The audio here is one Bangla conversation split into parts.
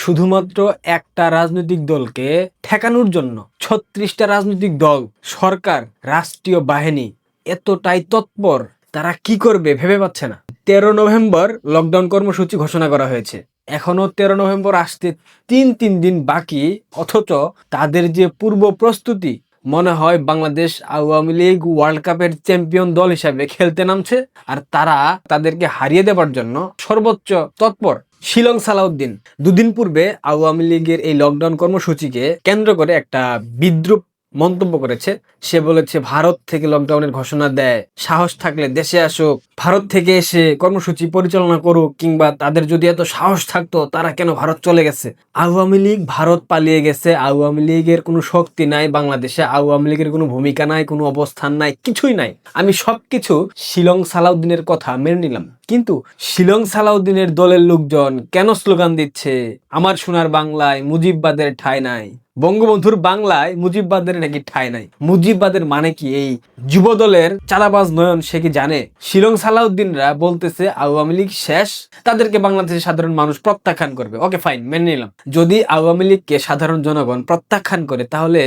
শুধুমাত্র একটা রাজনৈতিক দলকে ঠেকানোর জন্য ছত্রিশটা রাজনৈতিক দল, সরকার, রাষ্ট্রীয় বাহিনী এতটাই তৎপর, তারা কি করবে ভেবে পাচ্ছে না। তেরো নভেম্বর লকডাউন কর্মসূচি ঘোষণা করা হয়েছে। এখনও তেরো নভেম্বর আসতে তিন তিন দিন বাকি, অথচ তাদের যে পূর্ব প্রস্তুতি মনে হয় বাংলাদেশ আওয়ামী লীগ ওয়ার্ল্ড কাপের চ্যাম্পিয়ন দল হিসাবে খেলতে নামছে, আর তারা তাদেরকে হারিয়ে দেবার জন্য সর্বোচ্চ তৎপর শিলং সালাউদ্দিন। দুদিন পূর্বে আওয়ামী লীগের এই লকডাউন কর্মসূচিকে কেন্দ্র করে একটা বিদ্রুপ মন্তব্য করেছে। সে বলেছে, ভারত থেকে লকডাউনের ঘোষণা দেয়। সাহস থাকলে দেশে আসুক। ভারত থেকে এসে কর্মসূচি পরিচালনা করুক কিংবা তাদের যদি এত সাহস থাকতো, তারা কেন ভারত চলে গেছে? আওয়ামী লীগ, ভারত পালিয়ে গেছে। আওয়ামী লীগের কোনো শক্তি নাই বাংলাদেশে। আওয়ামী লীগের কোনো ভূমিকা নাই, কোনো অবস্থান নাই, কিছুই নাই। আমি সবকিছু শিলং সালাউদ্দিনের কথা মেনে নিলাম। কিন্তু শিলং সালাউদ্দিনের দলের লোকজন কেন স্লোগান দিচ্ছে? আমার সোনার বাংলায় মুজিববাদের ঠাঁই নাই। বঙ্গবন্ধুর বাংলায় মুজিববাদের নাকি ঠাঁই নাই। মুজিববাদের মানে কি এই যুব দলের চাঁদাবাজ নয়ন, সে কি জানে? শিলং সালাউদ্দিনরা বলতেছে আওয়ামী লীগ শেষ, তাদেরকে বাংলাদেশের সাধারণ মানুষ প্রত্যাখ্যান করবে। ওকে, ফাইন, মেনে নিলাম। যদি আওয়ামী লীগকে সাধারণ জনগণ প্রত্যাখ্যান করে, তাহলে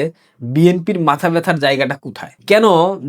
বিএনপির মাথা ব্যথার জায়গাটা কোথায়? কেন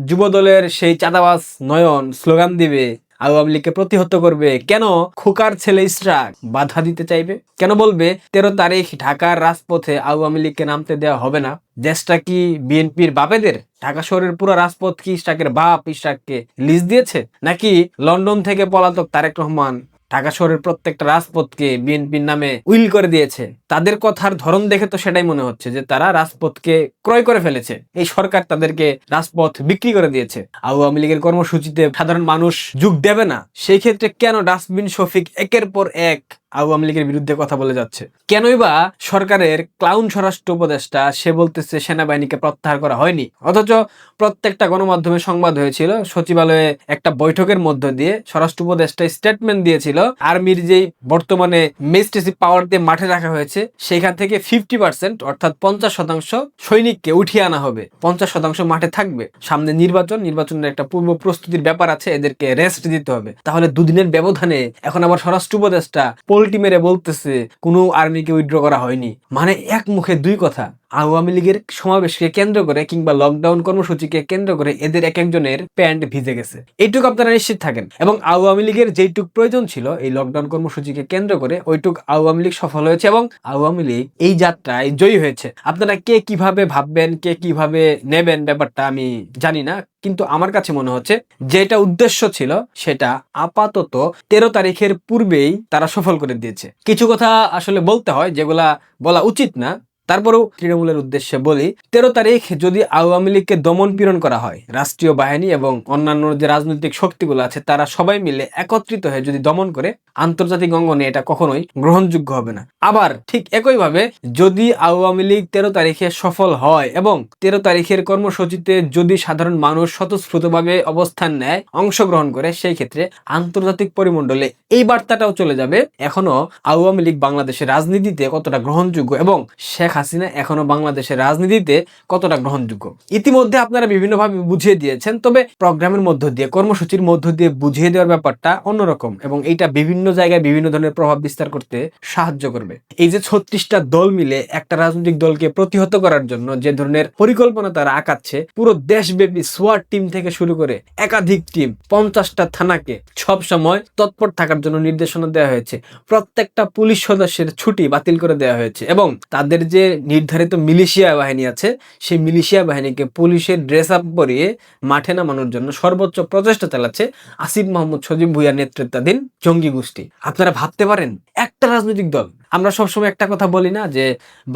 যুব দলের সেই চাঁদাবাজ নয়ন স্লোগান দিবে আওয়ামী লীগকে প্রতিহত করবে? কেন খোকার ছেলে ইসরাক বাধা দিতে চাইবে? কেন বলবে, তেরো তারিখ ঢাকার রাজপথে আওয়ামী লীগকে নামতে দেওয়া হবে না? দেশটা কি বিএনপির বাপেদের? ঢাকা শহরের পুরো রাজপথ কি ইসরাকের বাপ ইসরাককে লিজ দিয়েছে? নাকি লন্ডন থেকে পলাতক তারেক রহমান ঢাকা শহরের প্রত্যেকটা রাজপথকে বিএনপির নামে উইল করে দিয়েছে। তাদের কথার ধরন দেখে তো সেটাই মনে হচ্ছে যে তারা রাজপথকে ক্রয় করে ফেলেছে। এই সরকার তাদেরকে রাজপথ বিক্রি করে দিয়েছে। আওয়ামী লীগের কর্মসূচিতে সাধারণ মানুষ যোগ দেবে না। সেই ক্ষেত্রে কেন ডাস্টবিন শফিক একের পর এক আওয়ামী লীগের বিরুদ্ধে কথা বলে যাচ্ছে। কেনই বা সরকারের ক্লাউন স্বরাষ্ট্র উপদেষ্টা সে বলতেছে সেনাবাহিনীকে প্রত্যাহার করা হয়নি। অথচ প্রত্যেকটা গণমাধ্যমে সংবাদ হয়েছিল, সচিবালয়ে একটা বৈঠকের মধ্য দিয়ে স্বরাষ্ট্র উপদেষ্টা স্টেটমেন্ট দিয়েছিল, আর্মির যেই বর্তমানে মেজিস্ট্রেসি পাওয়ার দিয়ে মাঠে রাখা হয়েছে, সেখান থেকে ফিফটি পার্সেন্ট অর্থাৎ পঞ্চাশ শতাংশ সৈনিককে উঠিয়ে আনা হবে। পঞ্চাশ শতাংশ মাঠে থাকবে। সামনে নির্বাচন, নির্বাচনের একটা পূর্ব প্রস্তুতির ব্যাপার আছে, এদেরকে রেস্ট দিতে হবে। তাহলে দুদিনের ব্যবধানে এখন আবার স্বরাষ্ট্র উপদেষ্টা পোল্টি মেরে বলতেছে কোনো আর্মিকে উইথড্র করা হয়নি। মানে এক মুখে দুই কথা। আওয়ামী লীগের সমাবেশকে কেন্দ্র করে কিংবা লকডাউন কর্মসূচিকে কেন্দ্র করে এদের এক একজনের প্যান্ট ভিজে গেছে। এইটুকু আপনারা নিশ্চিত থাকেন। এবং আওয়ামী লীগের যেইটুক প্রয়োজন ছিল, এই লকডাউন কর্মসূচিকে কেন্দ্র করে ওইটুক আওয়ামী লীগ সফল হয়েছে এবং আওয়ামী লীগ এই যাত্রায় জয়ী হয়েছে। আপনারা কে কীভাবে ভাববেন, কে কীভাবে নেবেন ব্যাপারটা আমি জানি না, কিন্তু আমার কাছে মনে হচ্ছে যেটা উদ্দেশ্য ছিল, সেটা আপাতত তেরো তারিখের পূর্বেই তারা সফল করে দিয়েছে। কিছু কথা আসলে বলতে হয় যেগুলা বলা উচিত না তারপরেও তৃণমূলের উদ্দেশ্যে বলি, তেরো তারিখ যদি আওয়ামী লীগকে দমন পীড়ন করা হয়, রাষ্ট্রীয় বাহিনী এবং অন্যান্য যে রাজনৈতিক শক্তিগুলো আছে, তারা সবাই মিলে একত্রিত হয়ে যদি দমন করে, আন্তর্জাতিক অঙ্গনে এটা কখনোই গ্রহণযোগ্য হবে না। আবার ঠিক একইভাবে যদি আওয়ামী লীগ তেরো তারিখে সফল হয় এবং তেরো তারিখের কর্মসূচিতে যদি সাধারণ মানুষ স্বতঃস্ফূর্তভাবে অবস্থান নেয়, অংশগ্রহণ করে, সেই ক্ষেত্রে আন্তর্জাতিক পরিমণ্ডলে এই বার্তাটাও চলে যাবে এখনও আওয়ামী লীগ বাংলাদেশের রাজনীতিতে কতটা গ্রহণযোগ্য এবং শেখ হাসিনা এখনও বাংলাদেশের রাজনীতিতে কতটা গ্রহণযোগ্য? ইতিমধ্যে আপনারা বিভিন্নভাবে বুঝিয়ে দিয়েছেন, তবে প্রোগ্রামের মধ্য দিয়ে, কর্মসূচির মধ্য দিয়ে বুঝিয়ে দেওয়ার ব্যাপারটা অন্যরকম এবং এইটা বিভিন্ন জায়গায় বিভিন্ন ধরনের প্রভাব বিস্তার করতে সাহায্য করবে। এই যে ছত্রিশটা দল মিলে একটা রাজনৈতিক দলকে প্রতিহত করার জন্য যে ধরনের পরিকল্পনা তারা আঁকাচ্ছে, পুরো দেশব্যাপী সোয়ার টিম থেকে শুরু করে একাধিক টিম পঞ্চাশটা থানাকে সব সময় তৎপর থাকার জন্য নির্দেশনা দেওয়া হয়েছে। প্রত্যেকটা পুলিশ সদস্যের ছুটি বাতিল করে দেওয়া হয়েছে এবং তাদের যে নির্ধারিত মিলিশিয়া বাহিনী আছে, সেই মিলিশিয়া বাহিনীকে পুলিশের ড্রেস আপ পরিয়ে মাঠে নামানোর জন্য সর্বোচ্চ প্রচেষ্টা চালাচ্ছে আসিফ মোহাম্মদ সজিব ভুইয়ার নেতৃত্বাধীন জঙ্গি গোষ্ঠী। আপনারা ভাবতে পারেন, একটা রাজনৈতিক দল, আমরা সবসময় একটা কথা বলি না যে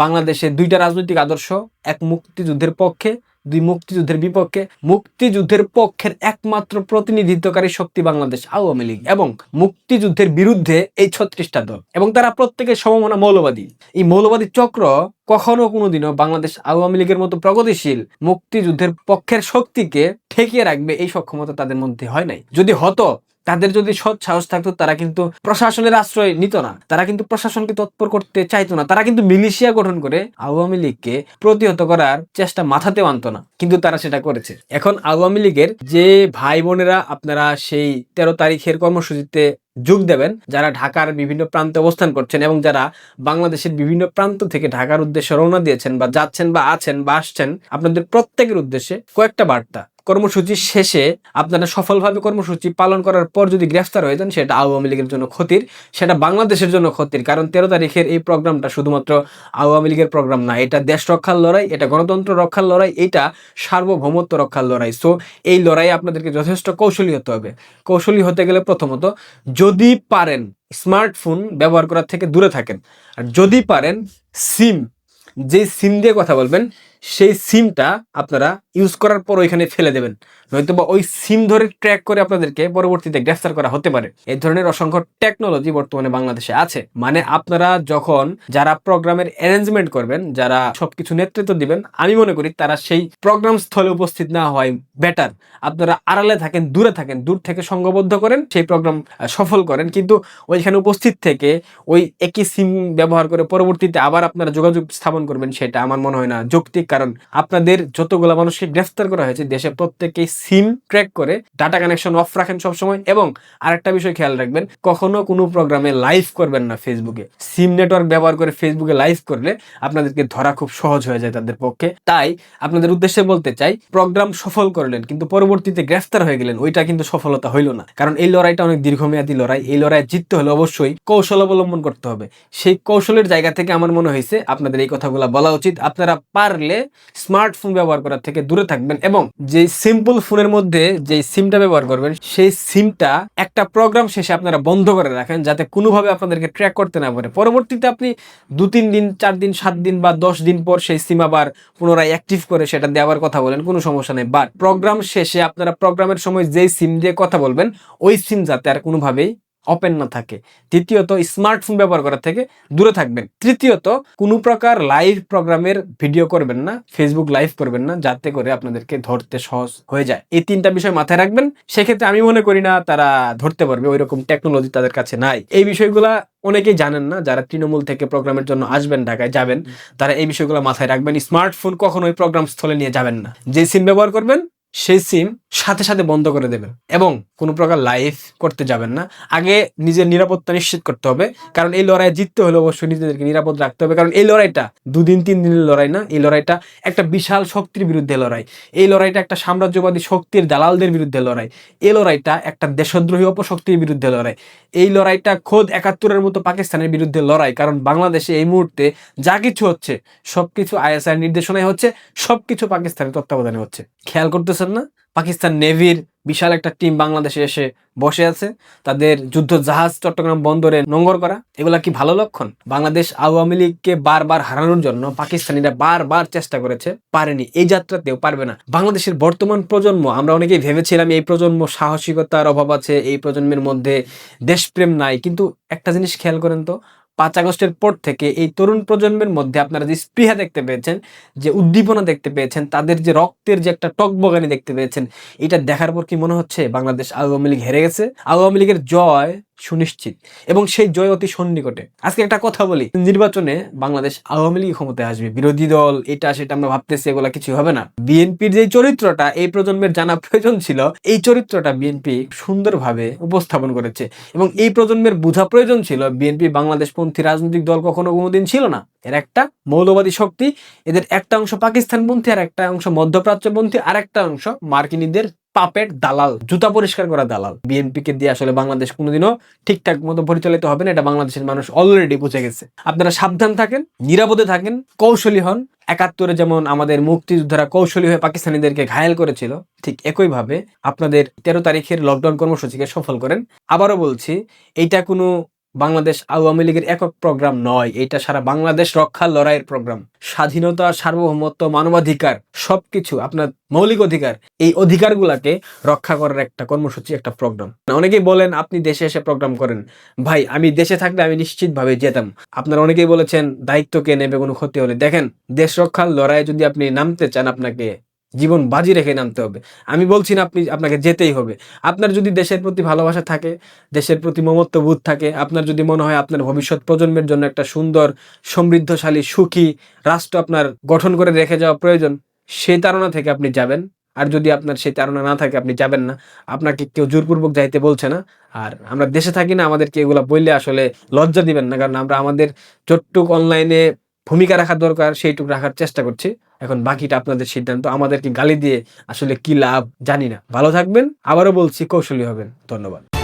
বাংলাদেশে দুইটা রাজনৈতিক আদর্শ, এক মুক্তিযুদ্ধের পক্ষে দুই মুক্তিযুদ্ধের বিপক্ষে মুক্তিযুদ্ধের পক্ষের একমাত্র প্রতিনিধিত্বকারী শক্তি বাংলাদেশ, আওয়ামী লীগ এবং মুক্তিযুদ্ধের বিরুদ্ধে এই ছত্রিশটা দল এবং তারা প্রত্যেকের সমমনা মৌলবাদী। এই মৌলবাদী চক্র কখনো কোনোদিনও বাংলাদেশ আওয়ামী লীগের মতো প্রগতিশীল মুক্তিযুদ্ধের পক্ষের শক্তিকে ঠেকিয়ে রাখবে এই সক্ষমতা তাদের মধ্যে হয় নাই। যদি হতো তাদের যদি সৎ সাহস থাকতো, তারা কিন্তু প্রশাসনের আশ্রয় নিত না। তারা কিন্তু প্রশাসনকে তৎপর করতে চাইতো না। তারা কিন্তু মিলিশিয়া গঠন করে আওয়ামী লীগকে প্রতিহত করার চেষ্টা মাথাতেও আনতো না। কিন্তু তারা সেটা করেছে। এখন আওয়ামী লীগের যে ভাই বোনেরা, আপনারা সেই তেরো তারিখের কর্মসূচিতে যোগ দেবেন, যারা ঢাকার বিভিন্ন প্রান্তে অবস্থান করছেন এবং যারা বাংলাদেশের বিভিন্ন প্রান্ত থেকে ঢাকার উদ্দেশ্যে রওনা দিয়েছেন বা যাচ্ছেন বা আছেন বা আসছেন, আপনাদের প্রত্যেকের উদ্দেশ্যে কয়েকটা বার্তা। কর্মসূচি শেষে আপনারা সফলভাবে কর্মসূচি পালন করার পর যদি গ্রেফতার হয়ে যান, সেটা আওয়ামী লীগের জন্য ক্ষতির, সেটা বাংলাদেশের জন্য ক্ষতির। কারণ তেরো তারিখের এই প্রোগ্রামটা শুধুমাত্র আওয়ামী লীগের প্রোগ্রাম না, এটা দেশ রক্ষার লড়াই, এটা গণতন্ত্র রক্ষার লড়াই, এটা সার্বভৌমত্ব রক্ষার লড়াই। সো এই লড়াই আপনাদেরকে যথেষ্ট কৌশলী হতে হবে। কৌশলী হতে গেলে প্রথমত, যদি পারেন স্মার্টফোন ব্যবহার করার থেকে দূরে থাকেন। আর যদি পারেন সিম যে সিম দিয়ে কথা বলবেন সেই সিমটা আপনারা ইউজ করার পর ওইখানে ফেলে দেবেন। নয়তো বা ওই সিম ধরে ট্র্যাক করে আপনাদেরকে পরবর্তীতে গ্রেফতার করা হতে পারে। এই ধরনের অসংখ্য টেকনোলজি বর্তমানে বাংলাদেশে আছে। মানে আপনারা যখন যারা প্রোগ্রামের অ্যারেঞ্জমেন্ট করবেন, যারা সবকিছু নেতৃত্ব দিবেন, আমি মনে করি তারা সেই প্রোগ্রাম স্থলে উপস্থিত না হয় বেটার আপনারা আড়ালে থাকেন, দূরে থাকেন, দূর থেকে সংঘবদ্ধ করেন, সেই প্রোগ্রাম সফল করেন। কিন্তু ওইখানে উপস্থিত থেকে ওই একই সিম ব্যবহার করে পরবর্তীতে আবার আপনারা যোগাযোগ স্থাপন করবেন, সেটা আমার মনে হয় না। যৌক্তিক কারণ আপনাদের যতগুলো মানুষকে গ্রেফতার করা হয়েছে দেশে প্রত্যেকেই সিম ট্র্যাক করে ডাটা কানেকশন অফ রাখেন সবসময় এবং আরেকটা বিষয় খেয়াল রাখবেন, কখনো কোনো প্রোগ্রামে লাইভ করবেন না ফেসবুকে সিম নেটওয়ার্ক ব্যবহার করে ফেসবুকে লাইভ করলে আপনাদেরকে ধরা খুব সহজ হয়ে যায় তাদের পক্ষে। তাই আপনাদের উদ্দেশ্যে বলতে চাই প্রোগ্রাম সফল করলেন কিন্তু পরবর্তীতে গ্রেফতার হয়ে গেলেন, ওইটা কিন্তু সফলতা হইল না। কারণ এই লড়াইটা অনেক দীর্ঘমেয়াদী লড়াই, এই লড়াই জিততে হলে অবশ্যই কৌশল অবলম্বন করতে হবে। সেই কৌশলের জায়গা থেকে আমার মনে হয়েছে আপনাদের এই কথাগুলো বলা উচিত। আপনারা পারলে স্মার্টফোন ব্যবহার করার থেকে দূরে থাকবেন এবং যে সিম্পল ফোনের মধ্যে যে সিমটা ব্যবহার করবেন, সেই সিমটা একটা প্রোগ্রাম শেষে আপনারা বন্ধ করে রাখেন যাতে কোনোভাবে আপনাদেরকে ট্র্যাক করতে না পারে। পরবর্তীতে আপনি দু তিন দিন, চার দিন, সাত দিন বা দশ দিন পর সেই সিম আবার পুনরায় অ্যাক্টিভ করে সেটা দেওয়ার কথা বলেন, কোনো সমস্যা নেই। বাট প্রোগ্রাম শেষে আপনারা প্রোগ্রামের সময় যেই সিম দিয়ে কথা বলবেন, ওই সিম যাতে আর কোনোভাবেই ওপেন না থাকে। দ্বিতীয়ত স্মার্টফোন ব্যবহার করা থেকে দূরে থাকবেন। তৃতীয়ত, কোনো প্রকার লাইভ প্রোগ্রামের ভিডিও করবেন না ফেসবুক লাইভ করবেন না, যাতে করে আপনাদেরকে ধরতে সহজ হয়ে যায়। এই তিনটা বিষয় মাথায় রাখবেন। সেক্ষেত্রে আমি মনে করি না তারা ধরতে পারবে ওই রকম টেকনোলজি তাদের কাছে নাই। এই বিষয়গুলা অনেকেই জানেন না, যারা তৃণমূল থেকে প্রোগ্রামের জন্য আসবেন, ঢাকায় যাবেন, তারা এই বিষয়গুলো মাথায় রাখবেন। স্মার্টফোন কখনোই প্রোগ্রাম স্থলে নিয়ে যাবেন না। যে সিম ব্যবহার করবেন, সেই সিম সাথে সাথে বন্ধ করে দেবেন। এবং কোনো প্রকার লাইভ করতে যাবেন না। আগে নিজের নিরাপত্তা নিশ্চিত করতে হবে। কারণ এই লড়াই জিততে হলে অবশ্যই নিজেদেরকে নিরাপদ রাখতে হবে। কারণ এই লড়াইটা দুদিন, তিন দিনের লড়াই না। এই লড়াইটা একটা বিশাল শক্তির বিরুদ্ধে লড়াই। এই লড়াইটা একটা সাম্রাজ্যবাদী শক্তির দালালদের বিরুদ্ধে লড়াই। এই লড়াইটা একটা দেশদ্রোহী অপশক্তির বিরুদ্ধে লড়াই। এই লড়াইটা খোদ একাত্তরের মতো পাকিস্তানের বিরুদ্ধে লড়াই। কারণ বাংলাদেশে এই মুহূর্তে যা কিছু হচ্ছে, সবকিছু আইএসআই নির্দেশনায় হচ্ছে, সবকিছু পাকিস্তানের তত্ত্বাবধানে হচ্ছে। খেয়াল করতেছেন না? পাকিস্তান নেভির বিশাল একটা টিম বাংলাদেশে এসে বসে আছে। তাদের যুদ্ধ জাহাজ চট্টগ্রাম বন্দরে নোংর করা, এগুলা কি ভালো লক্ষণ? বাংলাদেশ আওয়ামী লীগকে বারবার হারানোর জন্য পাকিস্তানিরা বারবার চেষ্টা করেছে, পারেনি। এই যাত্রাতেও পারবে না। বাংলাদেশের বর্তমান প্রজন্ম, আমরা অনেকেই ভেবেছিলাম এই প্রজন্ম সাহসিকতার অভাব আছে, এই প্রজন্মের মধ্যে দেশপ্রেম নাই। কিন্তু একটা জিনিস খেয়াল করেন তো পাঁচ আগস্টের পর থেকে এই তরুণ প্রজন্মের মধ্যে আপনারা যে স্পৃহা দেখতে পেয়েছেন, যে উদ্দীপনা দেখতে পেয়েছেন, তাদের যে রক্তের যে একটা টকবগানি দেখতে পেয়েছেন, এটা দেখার পর কি মনে হচ্ছে বাংলাদেশ আওয়ামী লীগ হেরে গেছে? আওয়ামী লীগের জয় সুনিশ্চিত। এবং সেই জয় অতি সন্নিকটে। আজকে একটা কথা বলি। নির্বাচনে বাংলাদেশ আওয়ামী লীগ ক্ষমতায় আসবে। বিরোধী দল, এটা, সেটা আমরা ভাবতেছি, এগুলা কিছু হবে না। বিএনপির যে চরিত্রটা, এই প্রজন্মের জানা প্রয়োজন ছিল, এই চরিত্রটা বিএনপি সুন্দরভাবে উপস্থাপন করেছে। এবং এই প্রজন্মের বোঝা প্রয়োজন ছিল, বিএনপি বাংলাদেশপন্থী রাজনৈতিক দল কখনো কোনোদিন ছিল না। এর একটা মৌলবাদী শক্তি, এদের একটা অংশ পাকিস্তানপন্থী, আর একটা অংশ মধ্যপ্রাচ্যপন্থী, আর একটা অংশ মার্কিনীদের পাপের দালাল, জুতা পরিষ্কার করা দালাল। বিএনপি কে দিয়ে আসলে বাংলাদেশ কোনোদিনও ঠিকঠাক মতো পরিচালিত হবে না, এটা বাংলাদেশের মানুষ অলরেডি বুঝে গেছে। আপনারা সাবধান থাকেন, নিরাপদে থাকেন, কৌশলী হন। একাত্তরে যেমন আমাদের মুক্তিযোদ্ধারা কৌশলী হয়ে পাকিস্তানিদেরকে ঘায়েল করেছিল, ঠিক একইভাবে আপনাদের তেরো তারিখের লকডাউন কর্মসূচিকে সফল করেন। আবারও বলছি, এইটা কোনো বাংলাদেশ আওয়ামী লীগের একক প্রোগ্রাম নয়, এটা সারা বাংলাদেশ রক্ষার লড়াইয়ের প্রোগ্রাম। স্বাধীনতা, সার্বভৌমত্ব, মানবাধিকার, সবকিছু আপনার মৌলিক অধিকার, এই অধিকারগুলাকে রক্ষা করার একটা কর্মসূচি, একটা প্রোগ্রাম। অনেকেই বলেন, আপনি দেশে এসে প্রোগ্রাম করেন। ভাই, আমি দেশে থাকলে আমি নিশ্চিতভাবে যেতাম। আপনারা অনেকেই বলেছেন, দায়িত্ব কে নেবে, কোনো ক্ষতি হলে দেখেন, দেশ রক্ষার লড়াইয়ে যদি আপনি নামতে চান আপনাকে জীবন বাজি রেখে নামতে হবে। আমি বলছি না আপনি, আপনাকে যেতেই হবে। আপনার যদি দেশের প্রতি ভালোবাসা থাকে, দেশের প্রতি মমত্ব মমত্ববোধ থাকে, আপনার যদি মনে হয় আপনার ভবিষ্যৎ প্রজন্মের জন্য একটা সুন্দর, সমৃদ্ধশালী, সুখী রাষ্ট্র আপনার গঠন করে রেখে যাওয়া প্রয়োজন, সেই তারা থেকে আপনি যাবেন। আর যদি আপনার সেই তারা না থাকে, আপনি যাবেন না। আপনাকে কেউ জোরপূর্বক যাইতে বলছে না। আর আমরা দেশে থাকি না, আমাদেরকে এগুলা বললে আসলে লজ্জা দিবেন না। কারণ আমরা আমাদের চট্টুক অনলাইনে ভূমিকা রাখা দরকার, সেইটুকু রাখার চেষ্টা করছি। এখন বাকিটা আপনাদের সিদ্ধান্ত, আমাদেরকে গালি দিয়ে আসলে কি লাভ জানি না। ভালো থাকবেন, আবারও বলছি কৌশলী হবেন। ধন্যবাদ।